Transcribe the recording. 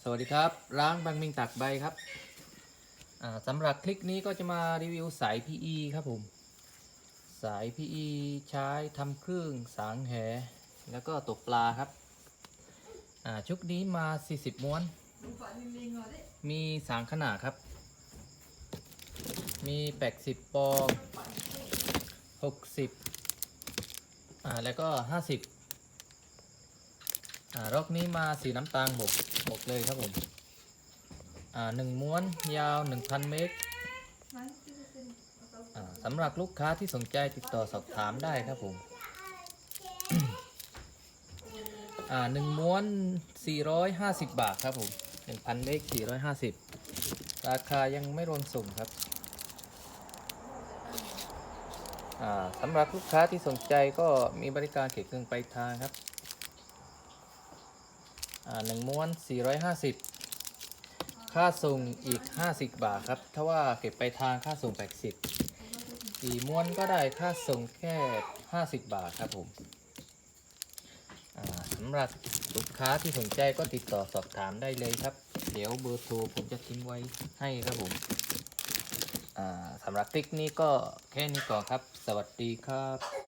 สวัสดีครับ ร้างบางมิงตักใบครับสำหรับคลิปนี้ก็จะมารีวิวสาย PE ครับผม สาย PE ใช้ทำเครื่องสางแห แล้วก็ตกปลาครับชุดนี้มา 40 ม้วน มีสางขนาดครับ มีแปกสิบปอง 60อแล้วก็ 50 อ่ารอกนี้มาสีน้ำตาลบกบกเลยครับผม อ่าหนึ่งม้วนยาว 1,000 เมตรอ่าสำหรับลูกค้าที่สนใจติดต่อสอบถามได้ครับผม อ่าหนึ่งม้วน 450 บาทครับผม 1,000 เมตร 450 ราคายังไม่รวมส่งครับอ่าสำหรับลูกค้าที่สนใจก็มีบริการเก็บเครื่องไปลายทางครับ หนึ่งม้วน 450 ค่าส่งอีก 50 บาทครับ ถ้าว่าเก็บไปทางค่าส่ง 80กี่ม้วนก็ได้ค่าส่งแค่ 50 บาทครับผมสำหรับลูกค้าที่สนใจก็ติดต่อสอบถามได้เลยครับ เดี๋ยวเบอร์โทรผมจะทิ้งไว้ให้ครับผมสำหรับคลิปนี้ก็แค่นี้ก่อนครับ สวัสดีครับ